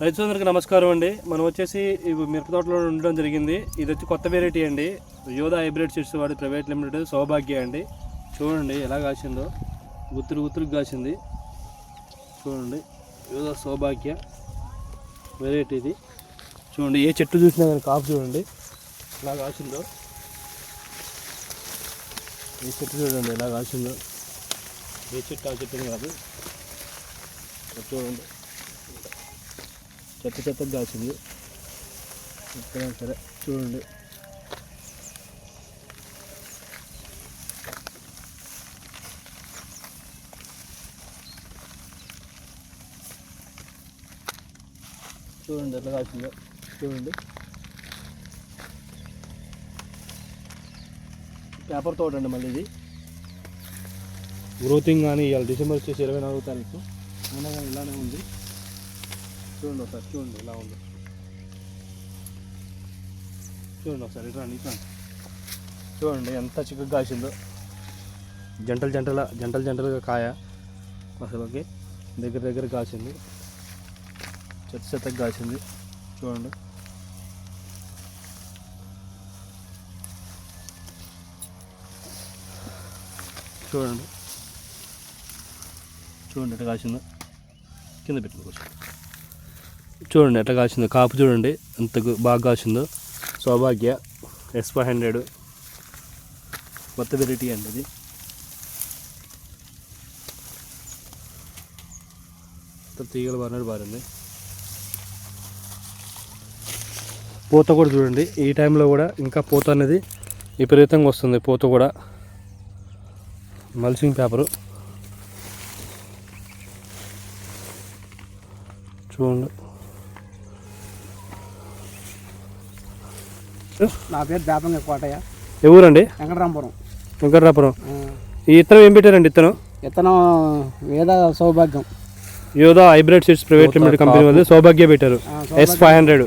రైతు సోదరులకు నమస్కారం అండి. మనం వచ్చేసి ఇవి మిరప తోటలో ఉండడం జరిగింది. ఇది వచ్చి కొత్త వెరైటీ అండి. యోధ హైబ్రిడ్ సీడ్స్ వాడి ప్రైవేట్ లిమిటెడ్ సౌభాగ్య అండి. చూడండి ఎలా కాసిందో. గుత్తులు గుత్తులు కాసింది. చూడండి యోధ సౌభాగ్య వెరైటీ ఇది. చూడండి ఏ చెట్టు చూసినా కానీ కాపు చూడండి. ఎలా కాసిందో. ఏ చెట్టు చూడండి ఎలా కాసిందో. ఏ చెట్టు ఆ చెట్టు కాదు. చూడండి. చెత్త చెత్తగా కాసింది ఎక్కడైనా సరే చూడండి. చూడండి ఎట్లా కాసిందో చూడండి. పేపర్ తోట అండి మళ్ళీ ఇది. గ్రోతింగ్ కానీ ఇవాళ డిసెంబర్ వచ్చేసి ఇరవై నాలుగో తారీఖు. అయినా కానీ ఇలానే ఉంది. చూడండి ఒకసారి చూడండి ఇలా ఉంది చూడండి ఒకసారి ఇట్లా ఇట్లా చూడండి ఎంత చిక్కగా కాసిందో జంటలు జంటల జంటలు జంటలుగా కాయ అసలుకి దగ్గర దగ్గర కాసింది చెత్త చెత్తగా కాసింది చూడండి చూడండి చూడండి ఎట్లా కాసిందో కింద పెట్టుకోవచ్చు చూడండి ఎట్లా కాసిందో కాపు చూడండి ఎంత బాగా కాసిందో సౌభాగ్య ఎస్ ఫైవ్ హండ్రెడ్ కొత్త వెరైటీ అండి ఇది. తీగలు బారినట్టు బారింది పూత కూడా చూడండి. ఈ టైంలో కూడా ఇంకా పూత అనేది విపరీతంగా వస్తుంది. పూత కూడా. మల్సింగ్ పేపరు చూడండి. నా పేరు దాపంగ కోటయ్య. ఎవరండి వెంకటరామపురం వెంకటరాపురం. ఈ ఇత్తనం ఏం పెట్టారండి ఇత్తనం? విత్తనం వేద సౌభాగ్యం. Yodha hybrid seeds private limited company వాళ్ళు సౌభాగ్య పెట్టారు. S five hundred.